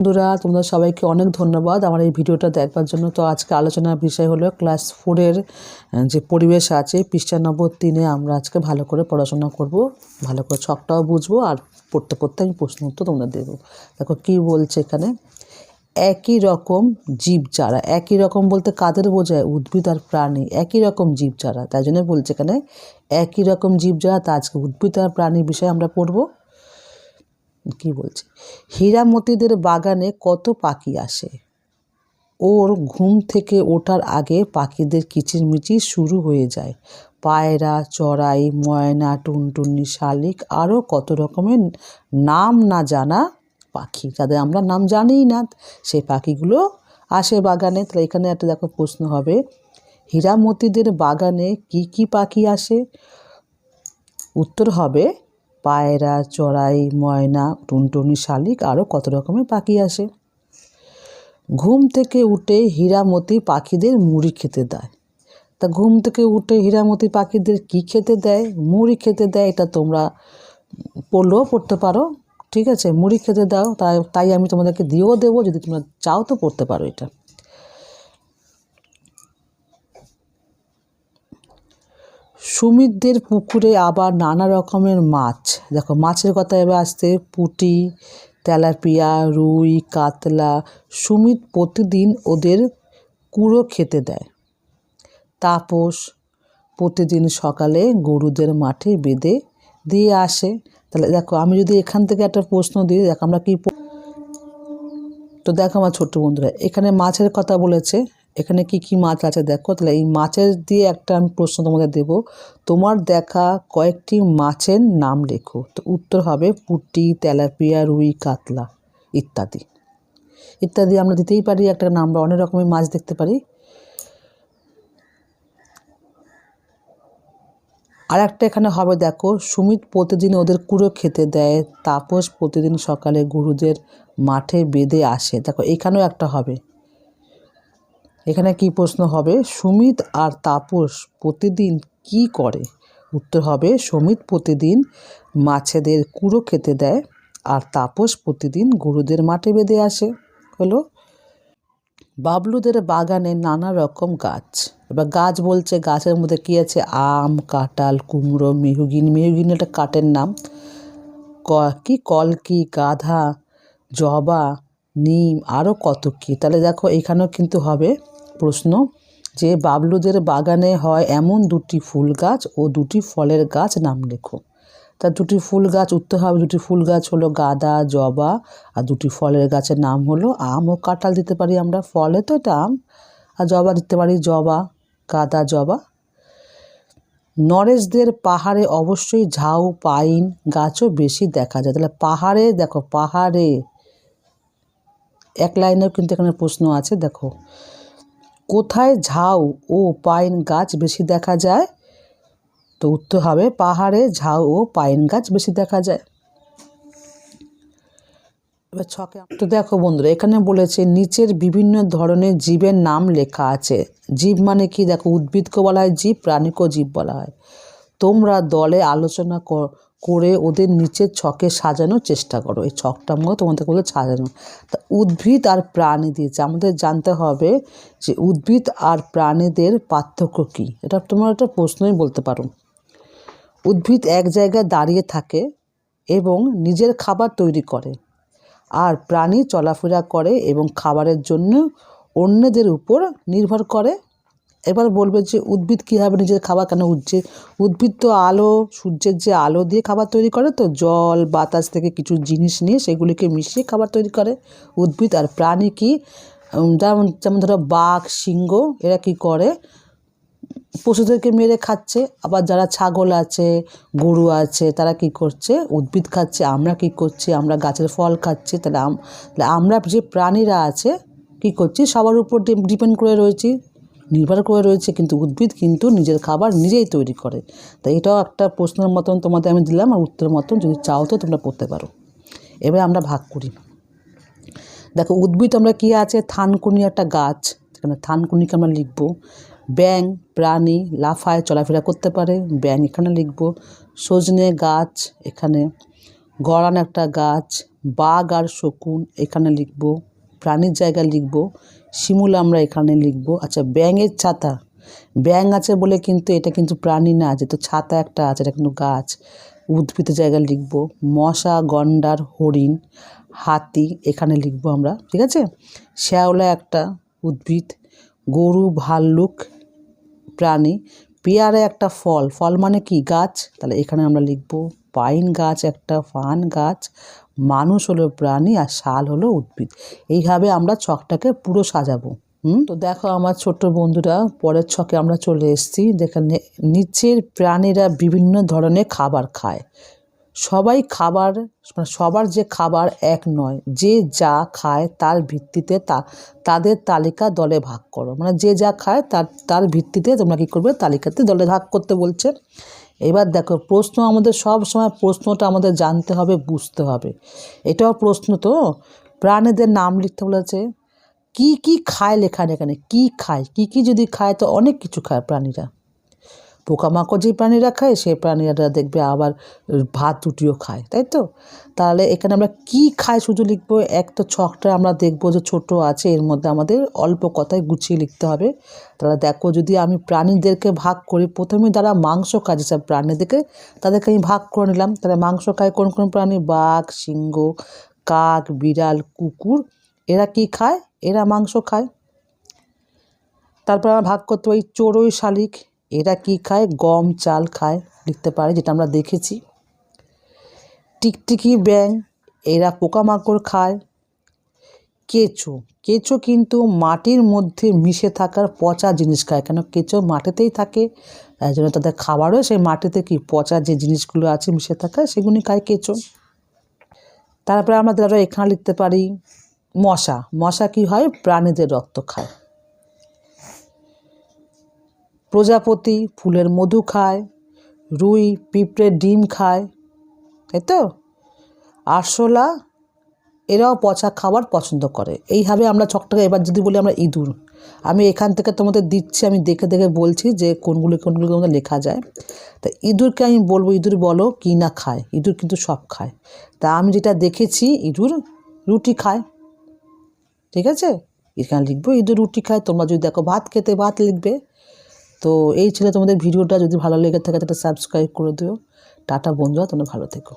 বন্ধুরা, তোমরা সবাইকে অনেক ধন্যবাদ আমার এই ভিডিওটা দেখবার জন্য। তো আজকে আলোচনার বিষয় হলো ক্লাস ফোরের যে পরিবেশ আছে, পৃষ্ঠা নম্বর তিনে আমরা আজকে ভালো করে পড়াশোনা করব, ভালো করে ছকটাও বুঝব আর পড়তে পড়তে আমি প্রশ্ন উত্তর তোমরা দেবো। দেখো কি বলছে এখানে? একই রকম জীব যারা একই রকম বলতে কাদের বোঝায়? উদ্ভিদ আর প্রাণী, একই রকম জীব যারা তাই জন্য বলছে এখানে, একই রকম জীব যারা তা আজকে উদ্ভিদ আর প্রাণীর বিষয়ে আমরা পড়ব। কি বলছে? হীরামতিদের বাগানে কত পাখি আসে? ওর ঘুম থেকে ওঠার আগে পাখিদের কিচিরমিচির শুরু হয়ে যায়। পায়রা, চড়াই, ময়না, টুনটুনি, শালিক আরও কত রকমের নাম না জানা পাখি। যাদের আমরা নাম জানিই না সেই পাখিগুলো আসে বাগানে। তাহলে এখানে একটা দেখো প্রশ্ন হবে, হীরামতিদের বাগানে কি কি পাখি আসে? উত্তর হবে পায়রা, চড়াই, ময়না, টুনটুনি, শালিক আরও কত রকমের পাখি আসে। ঘুম থেকে উঠে হীরামতি পাখিদের মুড়ি খেতে দেয়। তা ঘুম থেকে উঠে হীরামতি পাখিদের কি খেতে দেয়? মুড়ি খেতে দেয়, এটা তোমরা পড়লেও পড়তে পারো, ঠিক আছে? মুড়ি খেতে দাও, তাই তাই আমি তোমাদেরকে দিয়েও দেবো, যদি তোমরা চাও তো পড়তে পারো এটা। সুমিতদের পুকুরে আবার নানা রকমের মাছ। দেখো, মাছের কথা এবার আসতে পুঁটি, তেলাপিয়া, রুই, কাতলা। সুমিত প্রতিদিন ওদের কুড়ো খেতে দেয়। তাপস প্রতিদিন সকালে গরুদের মাঠে বেঁধে দিয়ে আসে। তাহলে দেখো, আমি যদি এখান থেকে একটা প্রশ্ন দিই, দেখো আমরা কি তো দেখো আমার ছোট্ট বন্ধুরা, এখানে মাছের কথা বলেছে এখানে কি কি মাছ আছে দেখো? তাহলে এই মাছের দিয়ে একটা আমি প্রশ্ন তোমাদের দেব। তোমার দেখা কয়েকটি মাছের নাম লেখো। তো উত্তর হবে পুঁটি, তেলাপিয়া, রুই, কাতলা ইত্যাদি। ইত্যাদি আমরা দিতেই পারি একটা নাম আমরা অনেক রকমের মাছ দেখতে পারি। আর একটা এখানে হবে দেখো, সুমিত প্রতিদিন ওদের কুড়ো খেতে দেয়, তাপস প্রতিদিন সকালে গুরুদের মাঠে বেঁধে আসে। দেখো এখানেও একটা হবে। এখানে কি প্রশ্ন হবে? সুমিত আর তাপস প্রতিদিন কি করে? উত্তর হবে, সুমিত প্রতিদিন মাছেদের কুড়ো খেতে দেয় আর তাপস প্রতিদিন গরুদের মাঠে বেঁধে আসে। হলো, বাবলুদের বাগানে নানা রকম গাছ। এবার গাছ বলছে, গাছের মধ্যে কী আছে? আম, কাঁঠাল, কুমড়ো, মেহুগিন। মেহুগিন একটা কাঠের নাম। ক, কি কলকি, গাধা, জবা নিম আরও কত কী? তাহলে দেখো এখানেও কিন্তু হবে প্রশ্ন যে বাবলুদের বাগানে হয় এমন দুটি ফুল গাছ ও দুটি ফলের গাছ নাম লেখো। তা দুটি ফুল গাছ উঠতে হবে, দুটি ফুল গাছ হলো গাঁদা, জবা আর দুটি ফলের গাছের নাম হলো আম ও কাঁঠাল দিতে পারি আমরা। ফলে তো এটা আম আর জবা দিতে পারি, জবা, গাঁদা, জবা। নরেশদের পাহাড়ে অবশ্যই ঝাউ, পাইন গাছও বেশি দেখা যায়। তাহলে পাহাড়ে দেখো, পাহাড়ে এক লাইনেও কিন্তু এখানে প্রশ্ন আছে, দেখো। কোথায় ঝাউ ও পাইন গাছ বেশি দেখা যায়? তো উত্তর হবে পাহাড়ে ঝাউ ও পাইন গাছ বেশি দেখা যায়। এবার ছকে তো দেখো বন্ধুরা, এখানে বলেছে, নিচের বিভিন্ন ধরনের জীবের নাম লেখা আছে। জীব মানে কি? দেখো, উদ্ভিদকে বলা হয় জীব, প্রাণীকেও জীব বলা হয়। তোমরা দলে আলোচনা করে ওদের নিচের ছকে সাজানোর চেষ্টা করো। এই ছকটা মতো তোমাদের বলে সাজানো। তা উদ্ভিদ আর প্রাণী দিয়েছে। আমাদের জানতে হবে যে উদ্ভিদ আর প্রাণীদের পার্থক্য কী। এটা তোমার একটা প্রশ্নই বলতে পারো। উদ্ভিদ এক জায়গায় দাঁড়িয়ে থাকে এবং নিজের খাবার তৈরি করে আর প্রাণী চলাফেরা করে এবং খাবারের জন্য অন্যদের উপর নির্ভর করে এবার বলবে যে উদ্ভিদ কীভাবে নিজের খাবার কেন উঠছে? উদ্ভিদ তো আলো, সূর্যের যে আলো দিয়ে খাবার তৈরি করে, তো জল, বাতাস থেকে কিছু জিনিস নিয়ে সেগুলিকে মিশিয়ে খাবার তৈরি করে। উদ্ভিদ আর প্রাণী কি? যেমন যেমন ধরো বাঘ, সিংহ, এরা কি করে? পশুদেরকে মেরে খাচ্ছে। আবার যারা ছাগল আছে, গরু আছে, তারা কি করছে? উদ্ভিদ খাচ্ছে, আমরা কি করছি? আমরা গাছের ফল খাচ্ছি। তাহলে আম- তাহলে আমরা যে প্রাণীরা আছে, কি করছি? সবার উপর ডিপেন্ড করে রয়েছি। নির্ভর করে রয়েছে কিন্তু উদ্ভিদ কিন্তু নিজের খাবার নিজেই তৈরি করে। তাই এটাও একটা প্রশ্নের মতন তোমাদের আমি দিলাম আর উত্তরের মতন যদি চাও তো তোমরা পড়তে পারো। এবার আমরা ভাগ করি। দেখো, উদ্ভিদ আমরা কী আছে? থানকুনি একটা গাছ। এখানে থানকুনিকে আমরা লিখব। ব্যাং প্রাণী, লাফায় চলাফেরা করতে পারে। ব্যাং এখানে লিখব। সজনে গাছ এখানে। গড়ান একটা গাছ। বাঘ আর শকুন এখানে লিখব। প্রাণীর জায়গা লিখব। শিমুল আমরা এখানে লিখব। আচ্ছা ব্যাঙের ছাতা। ব্যাঙ আছে বলে কিন্তু এটা কিন্তু প্রাণী না, যেহেতু ছাতা একটা আছে, এটা কিন্তু গাছ। উদ্ভিদের জায়গায় লিখব, মশা, গন্ডার, হরিণ, হাতি, এখানে লিখব আমরা, ঠিক আছে? শ্যাওলা একটা উদ্ভিদ, গরু, ভাল্লুক, প্রাণী, পেয়ারা একটা ফল। ফল মানে কি? গাছ। তাহলে এখানে আমরা লিখব, পাইন গাছ একটা, ফান গাছ মানুষ হলো প্রাণী আর শাল হলো উদ্ভিদ। এইভাবে আমরা ছকটাকে পুরো সাজাবো। হুম? তো দেখো আমার ছোট্ট বন্ধুরা, পরের ছকে আমরা চলে এসেছি, যেখানে নিচের প্রাণীরা বিভিন্ন ধরনের খাবার খায়। সবাই খাবার মানে সবার যে খাবার এক নয়, যে যা খায় তার ভিত্তিতে তা, তাদের তালিকা দলে ভাগ করো। মানে যে যা খায় তার তার ভিত্তিতে তোমরা কী করবে, তালিকাতে দলে ভাগ করতে বলছে। এবার দেখো, প্রশ্ন আমাদের সব সময় প্রশ্নটা আমাদের জানতে হবে, বুঝতে হবে। এটাও প্রশ্ন তো, প্রাণীদের নাম লিখতে বলেছে, কি কি খায় লেখা এখানে, কি খায়, কি কি যদি খায় তো অনেক কিছু খায় প্রাণীরা। পোকামাকড় যে প্রাণীরা খায় সেই প্রাণীরা দেখবে আবার ভাত রুটিও খায়, তাই তো? তাহলে এখানে আমরা কি খাই শুধু লিখব? এক তো ছকটা আমরা দেখব যে ছোট আছে, এর মধ্যে আমাদের অল্প কথায় গুছিয়ে লিখতে হবে। তাহলে দেখো, যদি আমি প্রাণীদেরকে ভাগ করি, প্রথমে যারা মাংস খায়, যেসব প্রাণীদেরকে, তাদেরকে আমি ভাগ করে নিলাম। তাহলে মাংস খায় কোন কোন প্রাণী? বাঘ, সিংহ, কাক, বিড়াল, কুকুর, এরা কি খায়? এরা মাংস খায়। তারপর আমরা ভাগ করতে পারি চড়ুই শালিক। এরা কি খায়? গম, চাল খায়, লিখতে পারে, যেটা আমরা দেখেছি। টিকটিকি ব্যাং এরা পোকামাকড় খায়। কেঁচো কেঁচো কিন্তু মাটির মধ্যে মিশে থাকার পচা জিনিস খায়। কেন? কেঁচো মাটিতেই থাকে তাই জন্য তাদের খাবারও সেই মাটিতে কি পচা যে জিনিসগুলো আছে মিশে থাকা সেগুলি খায় কেঁচো। তারপরে আমরা ধরো এখানে লিখতে পারি মশা। মশা কি হয়? প্রাণীদের রক্ত খায়। প্রজাপতি ফুলের মধু খায়, রুই পিঁপড়ের ডিম খায়, তাই তো? আরশোলা, এরাও পচা খাবার পছন্দ করে। এইভাবে আমরা ছকটাকে এবার যদি বলি আমরা ইঁদুর। আমি এখান থেকে তোমাদের দিচ্ছি, আমি দেখে দেখে বলছি যে কোনগুলি কোনগুলি তোমাদের লেখা যায়। তা ইঁদুরকে আমি বলব, ইঁদুর বলো কি না খায়? ইঁদুর কিন্তু সব খায়। তা আমি যেটা দেখেছি, ইঁদুর রুটি খায়। ঠিক আছে? এখানে লিখব, ইঁদুর রুটি খায়। তোমরা যদি দেখো, ভাত খেতে ভাত লিখবে। তো এই ছিল তোমাদের ভিডিওটা। যদি ভালো লেগে থাকে তাহলে সাবস্ক্রাইব করে দিও। টাটা বন্ধুরা, তোমরা ভালো থেকো।